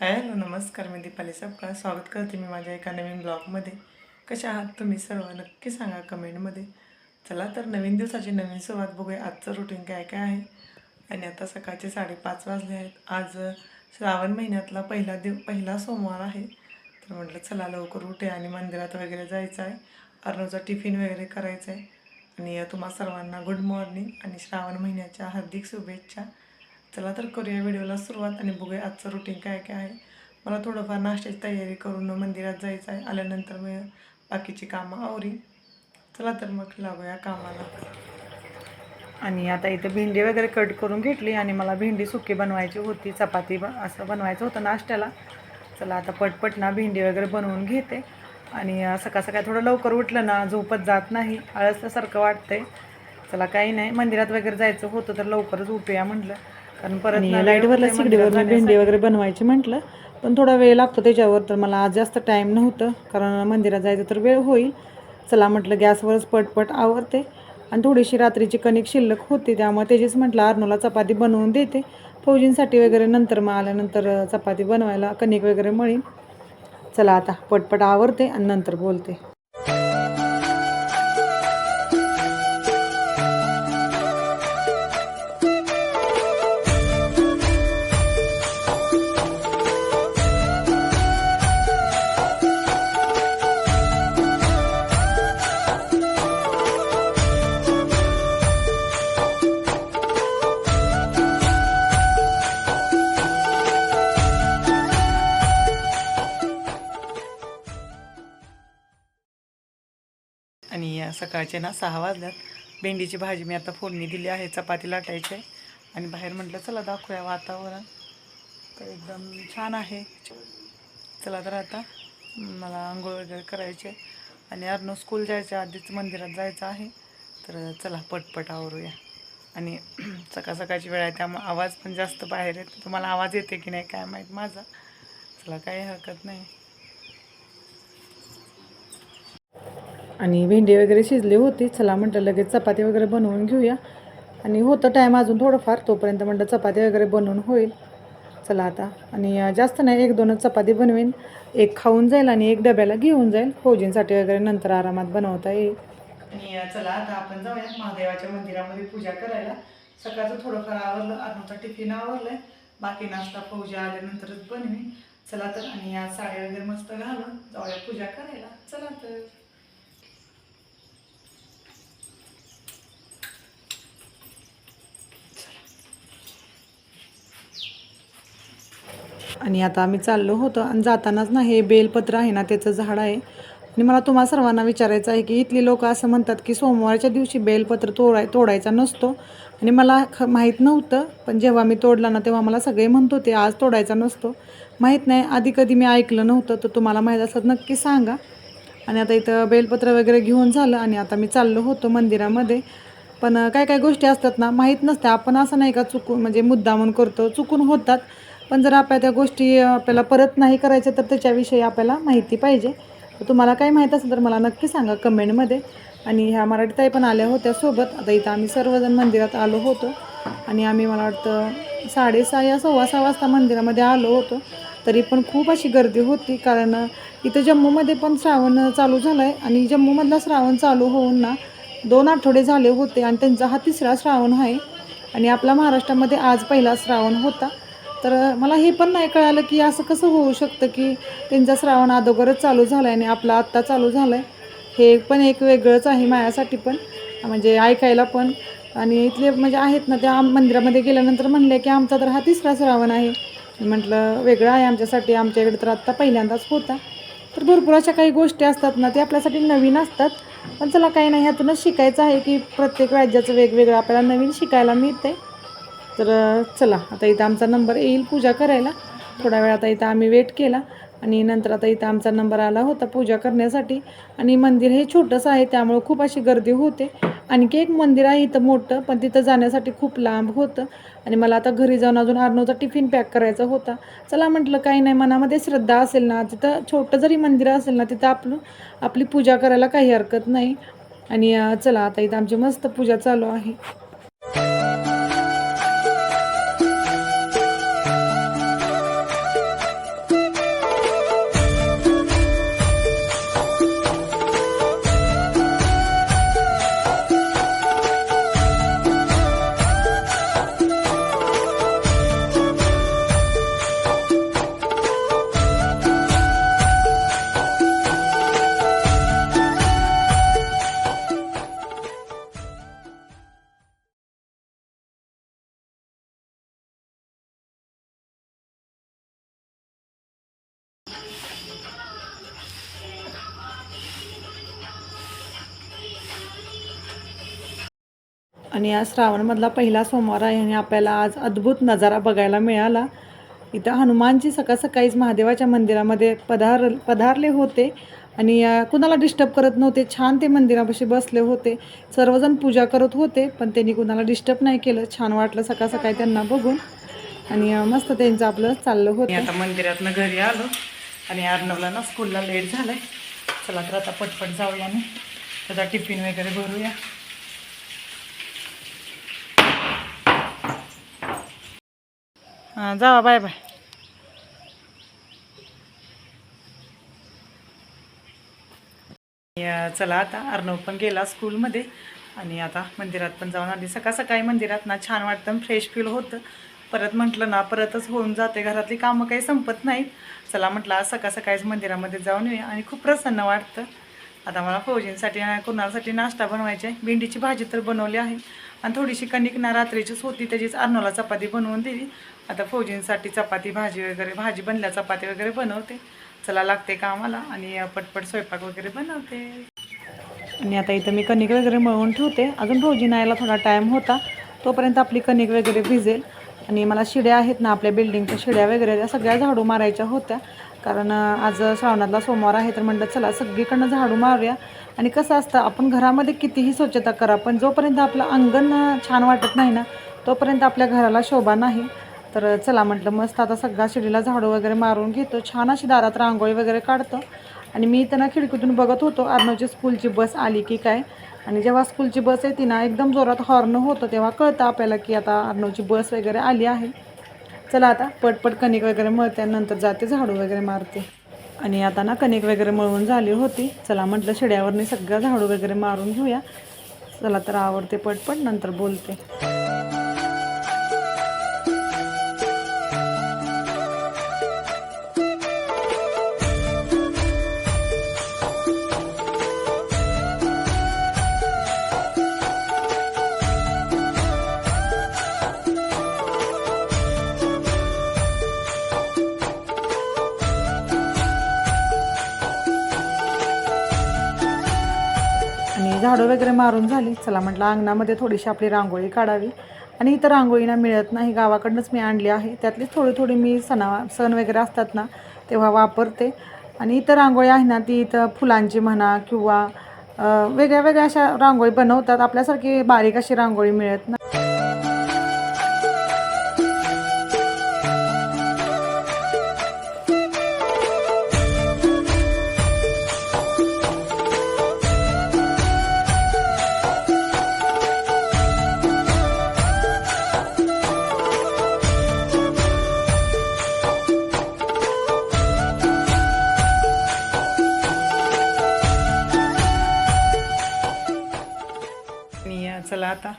Hello नमस्कार मी दीपाली सबका स्वागत करते मी माझ्या एका नवीन ब्लॉगमध्ये. कशा आहात तुम्ही सर्व? नक्की सांगा कमेंटमध्ये. चला तर नवीन दिवसाची नवीन सुरुवात बघूया. आजचं रुटीन काय काय आहे? आणि आता सकाळचे साडेपाच वाजले आहेत. आज श्रावण महिन्यातला पहिला दिव पहिला सोमवार आहे. तर म्हटलं चला लवकर उठे आणि मंदिरात वगैरे जायचं आहे. अर्णवचा टिफिन वगैरे करायचा आहे. आणि तुम्हा सर्वांना गुड मॉर्निंग आणि श्रावण महिन्याच्या हार्दिक शुभेच्छा. चला तर करूया व्हिडिओला सुरुवात आणि बघूया आजचं रुटीन काय काय आहे. मला थोडंफार नाश्त्याची तयारी करून मंदिरात जायचं आहे. आल्यानंतर मी बाकीची कामं आवरी चला तर मग लागूया कामाला. आणि आता इथे भेंडी वगैरे कट करून घेतली आणि मला भेंडी सुकी बनवायची होती. चपाती ब असं बनवायचं होतं नाश्त्याला. चला आता पटपट ना भेंडी वगैरे बनवून घेते. आणि सकाळ सकाळ थोडं लवकर उठलं ना झोपत जात नाही. आळसल्यासारखं वाटतंय. चला काही नाही. मंदिरात वगैरे जायचं होतं तर लवकरच उठूया म्हटलं कारण परत ना वेळ लाईटवरला सिगडीवर भेंडी. वगैरे बनवायची म्हटलं पण थोडा वेळ लागतो त्याच्यावर तर मला आज जास्त टाईम नव्हतं कारण मंदिरात जायचं तर वेळ होईल. चला म्हटलं गॅसवरच पटपट आवरते. आणि थोडीशी रात्रीची कणिक शिल्लक होती त्यामुळे त्याचीच म्हटलं अर्नोला चपाती बनवून देते. फौजींसाठी वगैरे नंतर मग आल्यानंतर चपाती बनवायला कणिक वगैरे मळीन. चला आता पटपट आवरते आणि नंतर बोलते. सकाळचे ना सहा वाजल्यात. भेंडीची भाजी मी आता फोडणी दिली आहे चपाती लाटायची. आहे आणि बाहेर म्हटलं चला दाखवूया वातावरण. तर एकदम छान आहे. चला तर आता मला आंघोळ वगैरे करायची. आहे आणि अर्नो स्कूल जायच्या आधीच मंदिरात जायचं आहे. तर चला पटपट आवरूया. आणि सकाळ सकाळची वेळ आहे त्यामुळे आवाज पण जास्त बाहेर येतो तुम्हाला आवाज येते की नाही काय माहीत माझा. चला काही हरकत नाही. आणि भेंडी वगैरे शिजली होती. चला म्हटलं लगेच चपाती वगैरे बनवून घेऊया. आणि होतं टाईम अजून थोडंफार तोपर्यंत म्हटलं चपाती वगैरे बनवून होईल. चला आता. आणि जास्त नाही एक दोनच चपाती बनवेन. एक खाऊन जाईल आणि एक डब्याला घेऊन जाईल. फौजींसाठी वगैरे नंतर आरामात बनवता येईल. आणि चला आता आपण जाऊया महादेवाच्या मंदिरामध्ये पूजा करायला. सकाळचं थोडंफार आवरलं अर्नोचा टिफिन आवरलाय. बाकी नाश्ता फौजा आल्यानंतरच बनवी चला तर आणि या साड्या वगैरे मस्त घालून जाऊया पूजा करायला. चला तर. आणि आता आम्ही चाललो होतो आणि जातानाच ना हे बेलपत्र आहे ना त्याचं झाड आहे. आणि मला तुम्हा सर्वांना विचारायचं आहे की इथली लोक असं म्हणतात की सोमवारच्या दिवशी बेलपत्र तोडाय तोडायचा नसतो. आणि मला ख माहीत नव्हतं पण जेव्हा मी तोडला ना तेव्हा मला सगळे म्हणत होते आज तोडायचा नसतो. माहीत नाही आधी कधी मी ऐकलं नव्हतं तर तुम्हाला माहीत असत नक्की सांगा. आणि आता इथं बेलपत्र वगैरे घेऊन झालं आणि आता मी चाललो होतो मंदिरामध्ये. पण काय काय गोष्टी असतात ना माहीत नसत्या आपण असं नाही का चुकून म्हणजे मुद्दामून करतो चुकून होतात. पण जर आपल्या त्या गोष्टी आपल्याला परत नाही करायच्या तर त्याच्याविषयी आपल्याला माहिती पाहिजे. तुम्हाला काय माहीत असेल तर मला नक्की सांगा कमेंटमध्ये. आणि ह्या मराठीताई पण आल्या होत्या सोबत. आता इथं आम्ही सर्वजण मंदिरात आलो होतो. आणि आम्ही मला वाटतं साडेसहा या सव्वा सहा वाजता मंदिरामध्ये आलो होतो. तरी पण खूप अशी गर्दी होती. कारण इथं जम्मूमध्ये पण श्रावण चालू झालं आहे आणि जम्मूमधला श्रावण चालू होऊन ना दोन आठवडे झाले होते. आणि त्यांचा हा तिसरा श्रावण आहे. आणि आपला महाराष्ट्रामध्ये आज पहिला श्रावण होता. तर मला हे पण नाही कळालं की असं कसं होऊ शकतं की त्यांचा श्रावण अगोदरच चालू झाला आहे आणि आपला आत्ता चालू झाला आहे हे पण एक वेगळंच आहे माझ्यासाठी पण. म्हणजे ऐकायला पण. आणि इथले म्हणजे आहेत ना त्या मंदिरामध्ये गेल्यानंतर म्हणले की आमचा तर हा तिसरा श्रावण आहे. म्हटलं वेगळं आहे आमच्यासाठी. आमच्या इकडे तर आत्ता पहिल्यांदाच होता. तर भरपूर अशा काही गोष्टी असतात ना ते आपल्यासाठी नवीन असतात. पण चला काही नाही ह्यातूनच शिकायचं आहे की प्रत्येक राज्याचं वेगवेगळं आपल्याला नवीन शिकायला मिळते तर चला आता इथं आमचा नंबर येईल पूजा करायला. थोडा वेळ आता इथं आम्ही वेट केला आणि नंतर आता इथं आमचा नंबर आला होता पूजा करण्यासाठी. आणि मंदिर हे छोटंसं आहे त्यामुळं खूप अशी गर्दी होते. आणखी एक मंदिर आहे इथं मोठं पण तिथं जाण्यासाठी खूप लांब होतं. आणि मला आता घरी जाऊन अजून अर्नवचा टिफिन पॅक करायचा होता. चला म्हटलं काही नाही मनामध्ये श्रद्धा असेल ना तिथं छोटं जरी मंदिर असेल ना तिथं आपलं आपली पूजा करायला काही हरकत नाही. आणि चला आता इथं आमची मस्त पूजा चालू आहे. आणि आज श्रावणमधला पहिला सोमवार आहे आणि आपल्याला आज अद्भुत नजारा बघायला मिळाला. इथं हनुमानजी सकाळ सकाळीच महादेवाच्या मंदिरामध्ये पधार पधारले होते आणि कुणाला डिस्टर्ब करत नव्हते छान ते मंदिरापाशी बसले होते. सर्वजण पूजा करत होते पण त्यांनी कुणाला डिस्टर्ब नाही केलं. छान वाटलं सकाळ सकाळी त्यांना बघून. आणि मस्त त्यांचं आपलं चाललं होतं. आता मंदिरातनं घरी आलो आणि अर्णवला ना स्कूलला लेट झालं आहे चला तर आता पटपट जाऊया ना त्याचा टिफिन वगैरे भरूया. हां जावा बाय बाय. चला आता अर्णव पण गेला स्कूलमध्ये. आणि आता मंदिरात पण जाऊन आली. सकाळ सकाळी मंदिरात ना छान वाटतं फ्रेश फील होतं. परत म्हटलं ना परतच होऊन जाते. घरातली कामं काही संपत नाहीत चला म्हटलं आज सकाळ सकाळीच मंदिरामध्ये जाऊन येऊया. आणि खूप प्रसन्न वाटतं. आता मला फौजींसाठी कुणासाठी नाश्ता बनवायचा आहे? भेंडीची भाजी तर बनवली आहे. आणि थोडीशी कणिक ना रात्रीचीच होती त्याचीच अर्नोला चपाती बनवून दिली. आता फौजींसाठी चपाती भाजी वगैरे भाजी बनल्या चपाती वगैरे बनवते. चला लागते कामाला आणि पटपट स्वयंपाक वगैरे बनवते. आणि आता इथं मी कणिक वगैरे मळून ठेवते. अजून भाऊजी यायला थोडा टाईम होता. तोपर्यंत आपली कणिक वगैरे भिजेल. आणि मला शिड्या आहेत ना आपल्या बिल्डिंगच्या शिड्या वगैरे त्या सगळ्या झाडू मारायच्या होत्या. कारण आज श्रावणातला सोमवार आहे तर म्हटलं चला सगळीकडनं झाडू मारूया. आणि कसं असतं आपण घरामध्ये कितीही स्वच्छता करा पण जोपर्यंत आपलं अंगण छान वाटत नाही ना तोपर्यंत आपल्या घराला शोभा नाही. तर चला म्हटलं मस्त आता सगळ्या शिडीला झाडू वगैरे मारून घेतो छान अशी दारात रांगोळी वगैरे काढतो. आणि मी त्यांना खिडकीतून बघत होतो अर्णवची स्कूलची बस आली की काय? आणि जेव्हा स्कूलची बस येते ना एकदम जोरात हॉर्न होतं तेव्हा कळतं आपल्याला की आता अर्णवची बस वगैरे आली आहे. चला आता पटपट कणिक वगैरे मळते आणि नंतर जाते झाडू वगैरे मारते. आणि आता ना कणिक वगैरे मळून झाली होती. चला म्हटलं शिड्यावरनी सगळं झाडू वगैरे मारून घेऊया. चला तर आवडते पटपट नंतर बोलते. झाडं वगैरे मारून झाली. चला म्हटलं अंगणामध्ये थोडीशी आपली रांगोळी काढावी. आणि इथं रांगोळी ना मिळत नाही. गावाकडनंच मी आणली आहे. त्यातलीच थोडी थोडी मी सणा सण वगैरे असतात ना तेव्हा वापरते. आणि इथं रांगोळी आहे ना ती इथं फुलांची म्हणा किंवा वेगळ्या वेगळ्या अशा रांगोळी बनवतात. आपल्यासारखी बारीक अशी रांगोळी मिळत नाही.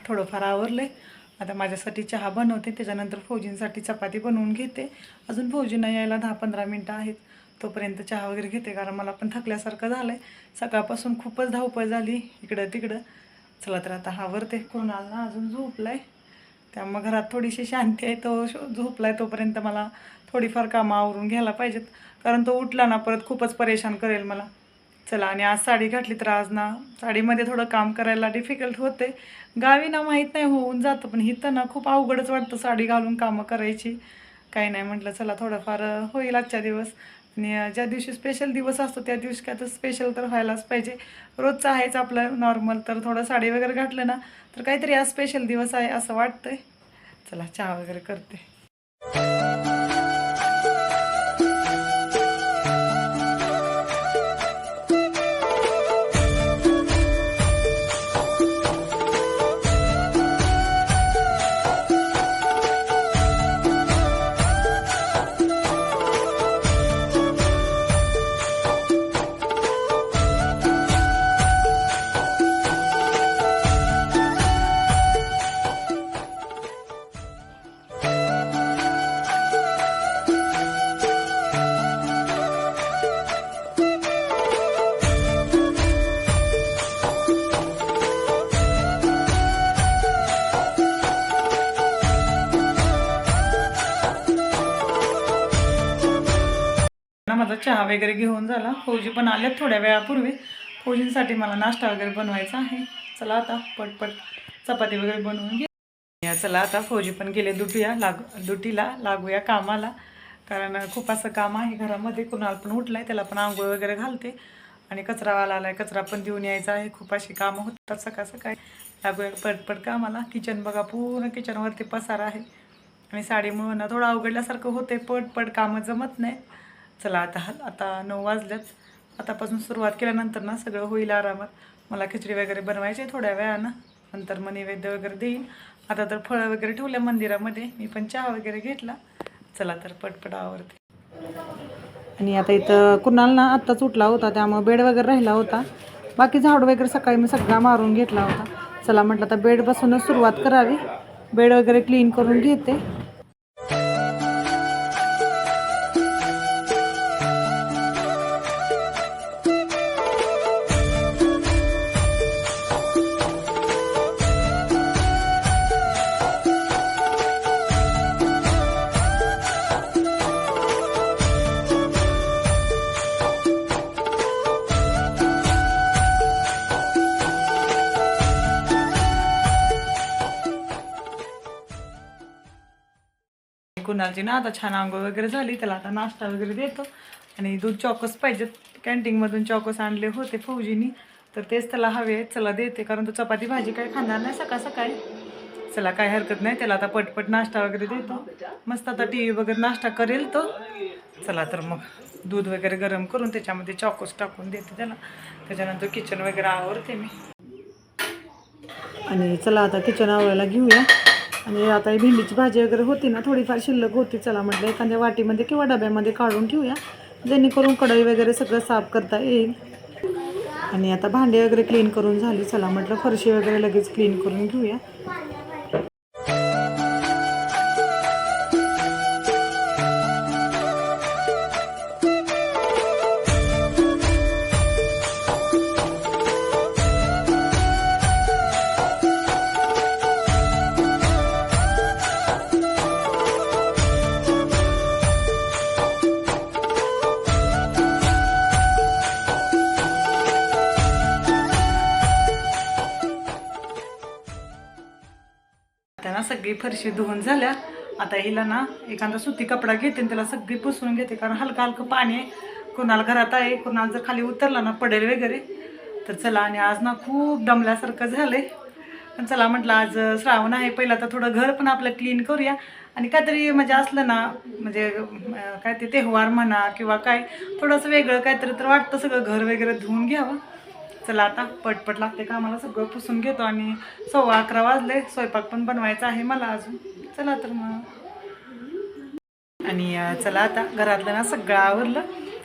थोडंफार आवरलं आहे आता माझ्यासाठी चहा बनवते त्याच्यानंतर फौजींसाठी चपाती बनवून घेते. अजून फौजींना यायला दहा पंधरा मिनटं आहेत. तोपर्यंत चहा वगैरे घेते कारण मला पण थकल्यासारखं झालं आहे सकाळपासून खूपच धावपळ झाली इकडं तिकडं चला तर आता आवरते. कोणाला ना अजून झोपला आहे त्यामुळे घरात थोडीशी शांती आहे तो शो- झोपलाय तोपर्यंत मला थोडीफार कामं आवरून घ्यायला पाहिजेत. कारण तो उठला ना परत खूपच परेशान करेल मला. चला आणि आज साडी घातली तर आज ना साडीमध्ये थोडं काम करायला डिफिकल्ट होते. गावी ना माहीत नाही होऊन जातं पण इथं ना खूप अवघडच वाटतं साडी घालून कामं करायची. काही नाही म्हटलं चला थोडंफार होईल आजच्या दिवस. आणि ज्या दिवशी स्पेशल दिवस असतो त्या दिवशी काय तर स्पेशल तर व्हायलाच पाहिजे. रोजचं आहेच आपलं नॉर्मल तर थोडं साडी वगैरे घातलं ना तर काहीतरी आज स्पेशल दिवस आहे असं वाटतंय. चला चहा वगैरे करते. वगैरे घेऊन झाला. फौजी पण आल्यात थोड्या वेळापूर्वी. फौजींसाठी मला नाश्ता वगैरे बनवायचा आहे. चला आता पटपट चपाती वगैरे बनवून घे. चला आता फौजी पण गेले दुटीया लाग दुटीला लागूया कामाला. कारण खूप असं काम आहे घरामध्ये. कुणाला पण उठलाय त्याला पण आंघोळ वगैरे घालते. आणि कचरावाला आलाय कचरा पण देऊन यायचा आहे. खूप अशी कामं होतात सकाळ सकाळी लागूया पटपट कामाला. किचन बघा पूर्ण किचनवरती पसार आहे. आणि साडीमुळं ना थोडं अवघडल्यासारखं होते पटपट कामं जमत नाही चला आता आता नऊ वाजल्याच आतापासून सुरुवात केल्यानंतर ना सगळं होईल आरामात. मला खिचडी वगैरे बनवायची आहे थोड्या वेळानं. नंतर मग नैवेद्य वगैरे देईन. आता तर फळं वगैरे ठेवल्या मंदिरामध्ये. मी पण चहा वगैरे घेतला. चला तर पटपट आवडते आणि आता इथं कुणाल ना आत्ताच उठला होता त्यामुळे बेड वगैरे राहिला होता. बाकी झाड वगैरे सकाळी मी सगळा मारून घेतला होता. चला म्हटलं आता बेडपासूनच सुरुवात करावी. बेड वगैरे क्लीन करून घेते. कुणालची ना आता छान आंघोळ वगैरे झाली त्याला आता नाश्ता वगैरे देतो. आणि दूध चॉकोस पाहिजेत कॅन्टीनमधून चॉकोस आणले होते फौजीनी. तर तेच त्याला हवे आहेत. चला देते. कारण तो चपाती भाजी काही खाणार नाही सकाळ सकाळी. चला काय हरकत नाही. त्याला आता पटपट नाश्ता वगैरे देतो. मस्त आता टी व्ही वगैरे नाश्ता करेल तो. चला तर मग दूध वगैरे गरम करून त्याच्यामध्ये चॉकोस टाकून देते त्याला. त्याच्यानंतर किचन वगैरे आवरते मी. आणि चला आता किचन आवरायला घेऊया. आणि आता ही भेंडीची भाजी वगैरे होती ना थोडीफार शिल्लक होती. चला म्हटलं एखाद्या वाटीमध्ये किंवा डब्यामध्ये काढून ठेवूया. जेणेकरून कढई वगैरे सगळं साफ करता येईल. आणि आता भांडे वगैरे क्लीन करून झाली. चला म्हटलं फरशी वगैरे लगेच क्लीन करून घेऊया. सगळी फरशी धुवून झाल्या. आता हिला ना एखादा सुती कपडा घेते त्याला सगळी पुसून घेते कारण हलकं हलकं पाणी आहे. कुणाला घरात आहे कुणाला जर खाली उतरला ना पडेल वगैरे. तर चला आणि आज ना खूप दमल्यासारखं झालंय. पण चला म्हटलं आज श्रावण आहे पहिला तर थोडं घर पण आपलं क्लीन करूया. आणि काहीतरी म्हणजे असलं ना म्हणजे काय ते तेव्हार म्हणा किंवा काय थोडंसं वेगळं काहीतरी तर वाटतं सगळं घर वगैरे धुवून घ्यावं. चला आता पटपट लागते का? मला सगळं पुसून घेतो आणि सव्वा अकरा वाजले. स्वयंपाक पण बनवायचा आहे मला अजून. चला तर मग. आणि चला आता घरातलं ना सगळं आवरलं.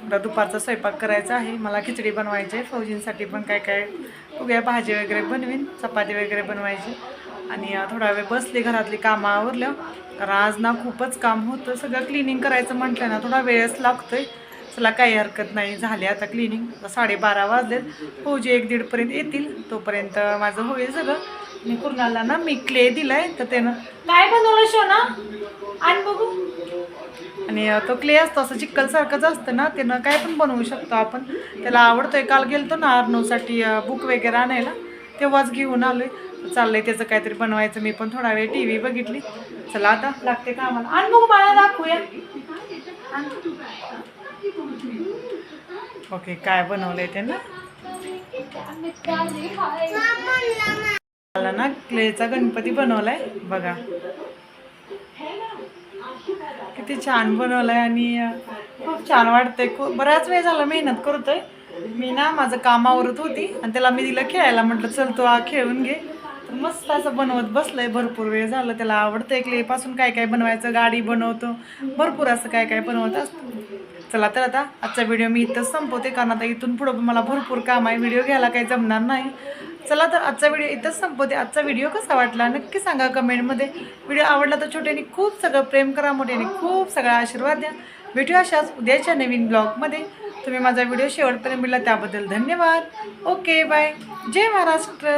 आता दुपारचा स्वयंपाक करायचा आहे. मला खिचडी बनवायची आहे. फौजींसाठी पण काय काय उग्या भाजी वगैरे बनवीन. चपाती वगैरे बनवायची. आणि थोडा वेळ बसले. घरातली कामं आवरलं. कारण आज ना खूपच काम होतं. सगळं क्लिनिंग करायचं म्हटलं ना थोडा वेळच लागतोय. चला काही हरकत नाही झाले आता क्लिनिंग साडेबारा वाजलेत. फौजी एक दीडपर्यंत येतील तोपर्यंत माझं होईल सगळं. मी कुर्नाला ना मी क्ले दिलाय तर त्यानं काय बनवलं शोना? आणि बघू. आणि तो क्ले असतो असं चिक्कलसारखंच असतं ना त्यानं काय पण बनवू शकतो आपण. त्याला आवडतोय काल गेलतो ना अर्नवसाठी बुक वगैरे आणायला. तेव्हाच घेऊन आलोय. चाललंय त्याचं काहीतरी बनवायचं मी पण थोडा वेळ टी व्ही बघितली. चला आता लागते का आम्हाला आणि बघू मला दाखवूया. ओके काय बनवलंय त्यांना? मला ना क्लेचा गणपती बनवलाय बघा. किती छान बनवलाय आणि खूप छान वाटतंय. खूप बराच वेळ झाला मेहनत करतोय. मी ना माझं काम आवरत होती आणि त्याला मी दिलं खेळायला. म्हटलं चल तो आ खेळून घे. मस्त असं बनवत बसलंय. भरपूर वेळ झालं त्याला आवडतं क्ले पासून काय काय बनवायचं गाडी बनवतो. भरपूर असं काय काय बनवत असतं. चला तर आता आजचा व्हिडिओ मी इथंच संपवते कारण आता इथून पुढं मला भरपूर काम आहे. व्हिडिओ घ्यायला काही जमणार नाही. चला तर आजचा व्हिडिओ इथंच संपवते. आजचा व्हिडिओ कसा वाटला नक्की सांगा कमेंटमध्ये. व्हिडिओ आवडला तर छोट्याने खूप सगळं प्रेम करा मोठ्याने खूप सगळा आशीर्वाद द्या. भेटूया अशाच उद्याच्या नवीन ब्लॉगमध्ये तुम्ही माझा व्हिडिओ शेवटपर्यंत मिळला त्याबद्दल धन्यवाद. ओके बाय जय महाराष्ट्र.